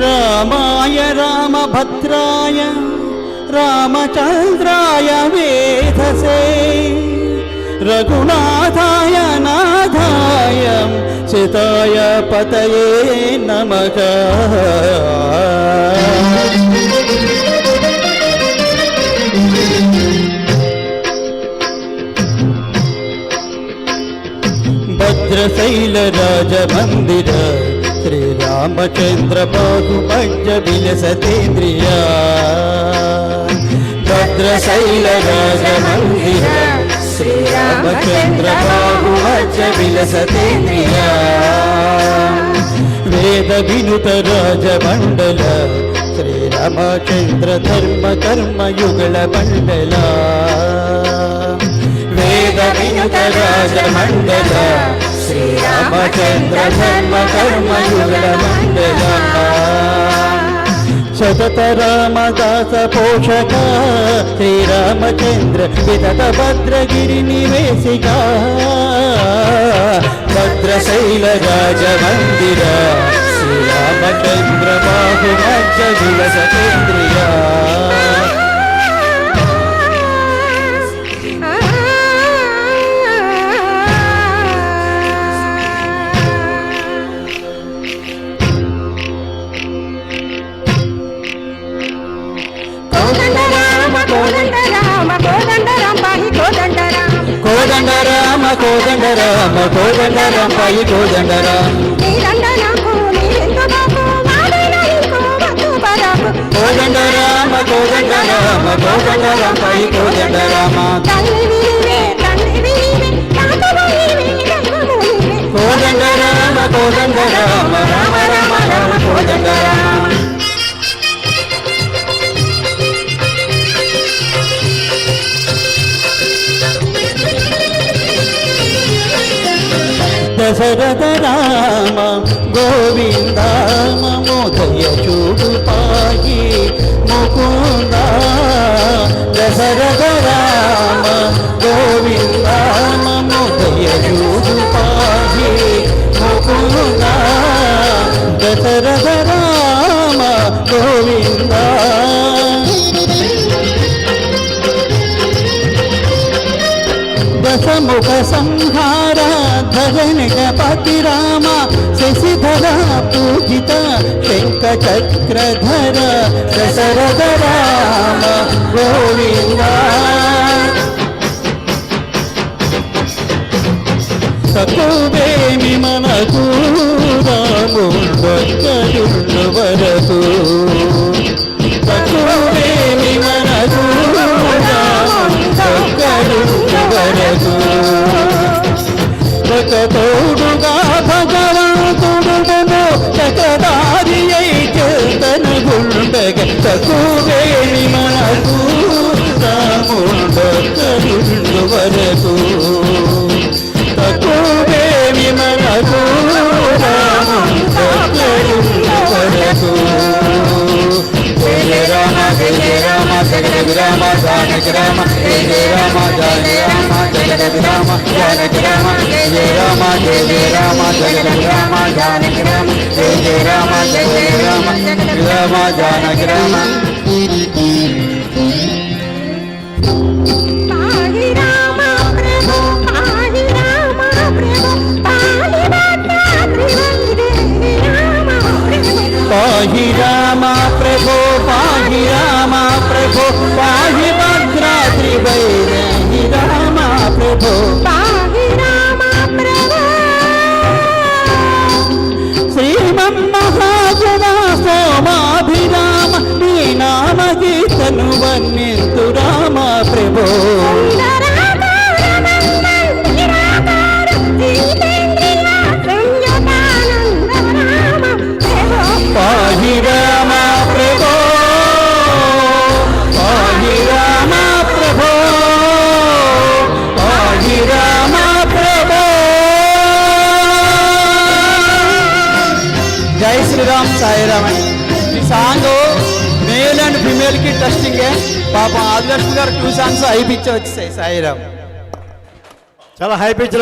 రామాయ రామభద్రాయ రామచంద్రాయ వేధసే. రఘునాథాయ నాథాయ చితాయ పతయే నమః. భద్రశైల రాజమందిర శ్రీరామచంద్ర బాహుపంచ విలసతేంద్రియ భద్రశైల రాజమందిర. శ్రీరామచంద్ర బాహుపంచ విలసతేంద్రియ వేద వినుత రాజమండల. శ్రీరామచంద్ర ధర్మ కర్మ యుగళ మండల. వేద వినుత రాజమండల. రామచంద్ర ధర్మ కర్మ యుగళ మండల సతత రామదాస పోషక శ్రీరామచంద్ర వితత భద్రగిరి నివేశిక భద్రశైల రాజమందిర శ్రీరామచంద్ర బాహుమజ్జ విలస కేంద్రియా కోదండ రామ కోదండ రామ కోదండ రాంపై కోదండ రామ నీదండ నాకు నీరెంత నాకు వాడైన ఇంకో వద్దు పరాకు కోదండ రామ రామ రామ రామ రామ దశరథ రామ గోవింద మమోదయ చూడు పాయి ముకుంద. దశరథ రామ గోవిందా సముఖ సంహార ధరణిగపతి రామ శశిధర పూజిత శంఖ చక్రధర దశరథ రామ గోవింద. తక్కువేమి మనకు రాముండొక్కడున్న వరకు గుండగ తక్కువేమి మనకు రాముండొక్కడున్న వరకు తక్కువేమి మనకు రాముండొక్కడున్న వరకు జయ రామ జయ రామ జగద్ రామ జానకి రామ జయ రామ జయ రామ జగద్ రామ జానకి రామ జయ రామ జయ రామ జగద్ రామ జానకి రామ జయ రామ జయ రామ రామ రామ పాహి రామ ప్రభు పాహి గీతను వర్ణింతు రామ ప్రభో? పాహి రామ ప్రభో పాహి రామ ప్రభో పాహి రామ ప్రభో. జై శ్రీరామ్ సాయిరామ్. సాంగ్ అండ్ ఫిమేల్కి టెస్టింగ్ పాపం ఆదిలక్ష్మి గారు టూ సాంగ్స్ హై పిచ్ వచ్చేసాయి సాయిరామ్. చాలా హై పిచ్